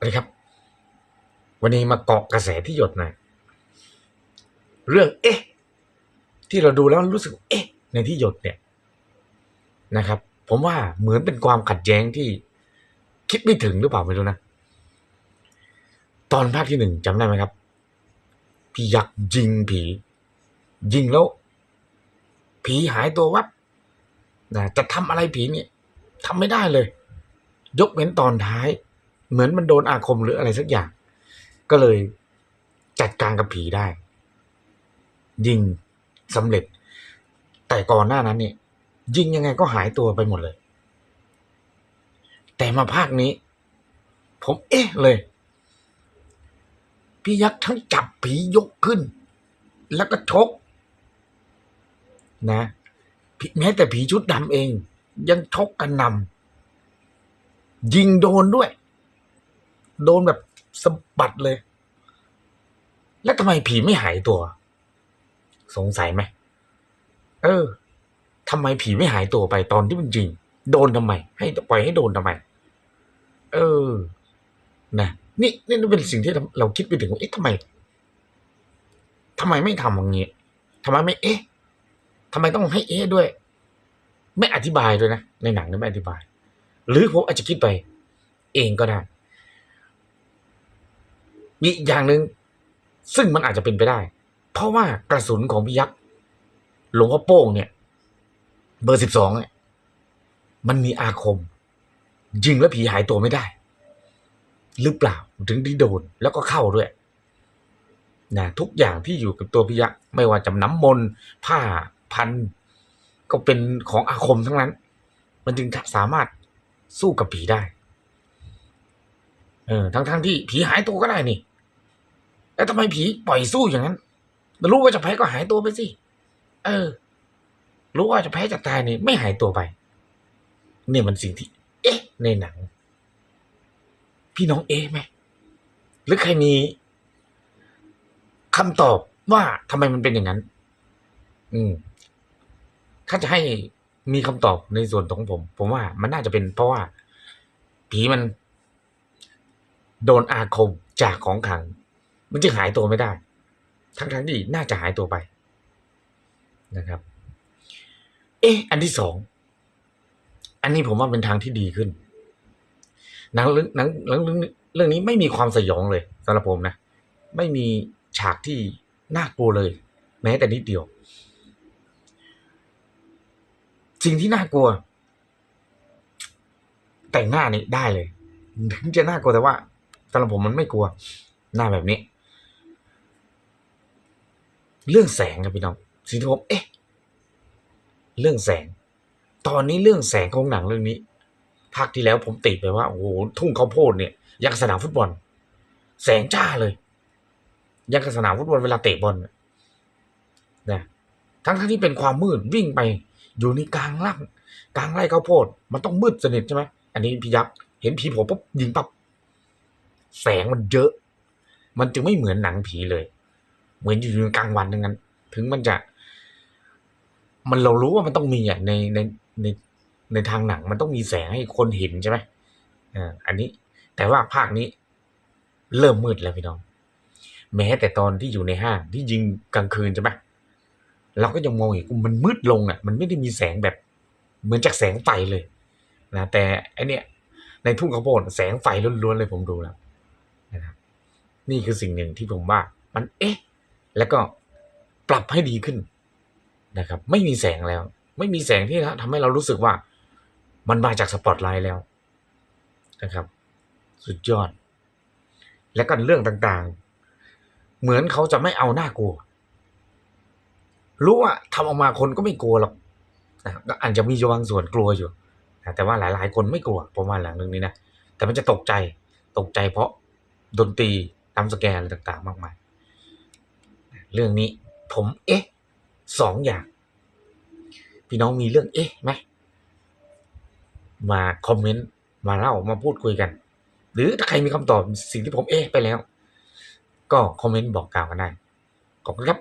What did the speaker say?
สวัสดีครับ วันนี้มาเกาะกระแสที่หยดหน่อยเรื่องเอ๊ะ ที่เราดูแล้วรู้สึก เอ๊ะ ในที่หยดเนี่ยนะครับ ผมว่าเหมือนเป็นความขัดแย้งที่คิดไม่ถึงหรือเปล่าไม่รู้นะ ตอนภาคที่หนึ่งจำได้ไหมครับ พี่ยักษ์ยิงผี ยิงแล้ว ผีหายตัววับนะจะทำอะไรผีเนี่ยทำไม่ได้เลย ยกเว้นตอนท้าย เหมือนมันโดนอาคมหรืออะไรสักอย่าง ก็เลยจัดการกับผีได้ ยิงสำเร็จ แต่ก่อนหน้านั้นเนี่ย ยิงยังไงก็หายตัวไปหมดเลย แต่มาภาคนี้ ผมเอ๊ะเลย พี่ยักษ์ทั้งจับผียกขึ้น แล้วก็ชกนะแม้แต่ผีชุดดำเอง ยังชกกันนำยิงโดนด้วย โดนแบบสะบัดเลย แล้วทำไมผีไม่หายตัว สงสัยไหมเออทำไมผีไม่หายตัวไปตอนที่มันยิง โดนทำไม ให้ปล่อยให้โดนทำไม เออ นะนี่นี่เป็นสิ่งที่เราคิดไปถึงว่าเอ๊ะทำไมทำไมไม่ทำอย่างงี้ทำไมไม่ เอ๊ะทำไมต้องให้เอ๊ะด้วย ไม่อธิบายด้วยนะ ในหนังนี่ไม่อธิบาย หรือผมอาจจะคิดไป เองก็ได้ มีอย่างหนึ่งซึ่งมันอาจจะเป็นไปได้ เพราะว่ากระสุนของพี่ยักษ์หลวงพ่อโป้งเนี่ย เบอร์สิบสองเนี่ยมันมีอาคม ยิงแล้วผีหายตัวไม่ได้ หรือเปล่าถึงที่โดนแล้วก็เข้าด้วยนะทุกอย่างที่อยู่กับตัวพิยะไม่ว่าจะน้ำมนต์ผ้าพัน ก็เป็นของอาคมทั้งนั้น มันจึงสามารถสู้กับผีได้ เออทั้งทั้งๆที่ผีหายตัวก็ได้นี่ แล้วทำไมผีปล่อยสู้อย่างนั้น รู้ว่าจะแพ้ก็หายตัวไปสิ เออ รู้ว่าจะแพ้จะตายนี่ไม่หายตัวไป เนี่ยมันสิ่งที่ เอ๊ะ ในหนัง พี่น้องเอ๊ะไหม หรือใครมีคำตอบว่าทำไมมันเป็นอย่างนั้น อืม ถ้าจะให้มีคำตอบในส่วนของผม ผมว่ามันน่าจะเป็นเพราะว่า ผีมัน โดนอาคมจากของขัง มันจึงหายตัวไม่ได้ ทั้งทั้งๆที่น่าจะหายตัวไปนะครับ เอ๊ะ อันที่สอง อันนี้ผมว่าเป็นทางที่ดีขึ้นหนังเรื่องหนังเรื่องเรื่องเรื่องนี้ไม่มีความสยองเลยสำหรับผมนะ ไม่มีฉากที่น่ากลัวเลย แม้แต่นิดเดียว สิ่งที่น่ากลัว แต่งหน้านี่ได้เลย ถึงจะน่ากลัวแต่ว่าสำหรับผมมันไม่กลัว หน้าแบบนี้ เรื่องแสงครับพี่น้องสิ่งที่ผมเอ๊ะเรื่องแสง ตอนนี้เรื่องแสงของหนังเรื่องนี้ภาคที่แล้วผมติดไปว่าโอ้โหทุ่งข้าวโพดเนี่ยยังกับสนามฟุตบอล แสงจ้าเลย ยังกับสนามฟุตบอลเวลาเตะบอลนะทั้งทั้งที่เป็นความมืดวิ่งไปอยู่ในกลางล่างกลางไร่ข้าวโพด มันต้องมืดสนิทใช่ไหมอันนี้พี่ยักษ์เห็นผีผมปุ๊บยิงปั๊บแสงมันเยอะ มันจึงไม่เหมือนหนังผีเลย เหมือนอยู่ในกลางวันดังนั้น ถึงมันจะ มันเรารู้ว่ามันต้องมีอะในในในในทางหนังมันต้องมีแสงให้คนเห็นใช่ไหมอ่าอันนี้ แต่ว่าภาคนี้ เริ่มมืดแล้วพี่น้อง แม้แต่ตอนที่อยู่ในห้างที่ยิงกลางคืนใช่ไหมเราก็ยังมองเห็นมันมืดลงอะ มันไม่ได้มีแสงแบบ เหมือนจากแสงไฟเลยนะแต่ไอเนี้ยในทุ่งข้าวโพดแสงไฟล้วนๆเลยผมดูแล้วนะครับนี่คือสิ่งหนึ่งที่ผมว่า มันเอ๊ะ แล้วก็ปรับให้ดีขึ้นนะครับ ไม่มีแสงแล้ว ไม่มีแสงที่ทำให้เรารู้สึกว่ามันมาจากสปอตไลท์แล้วนะครับ สุดยอด และก็เรื่องต่างๆ เหมือนเขาจะไม่เอาหน้ากลัว รู้ว่าทำออกมาคนก็ไม่กลัวหรอกนะก็อาจจะมีบางส่วนกลัวอยู่นะแต่ว่าหลายๆ คนไม่กลัวประมาณหลังเรื่องนี้นะแต่มันจะตกใจตกใจเพราะดนตรีตามสแกนอะไรต่าง ๆ มากมาย เรื่องนี้ ผมเอ๊ะสองอย่าง พี่น้องมีเรื่องเอ๊ะไหมมาคอมเมนต์มาเล่ามาพูดคุยกัน หรือถ้าใครมีคำตอบสิ่งที่ผมเอ๊ะไปแล้ว ก็คอมเมนต์บอกกล่าวกันได้ขอบคุณครับ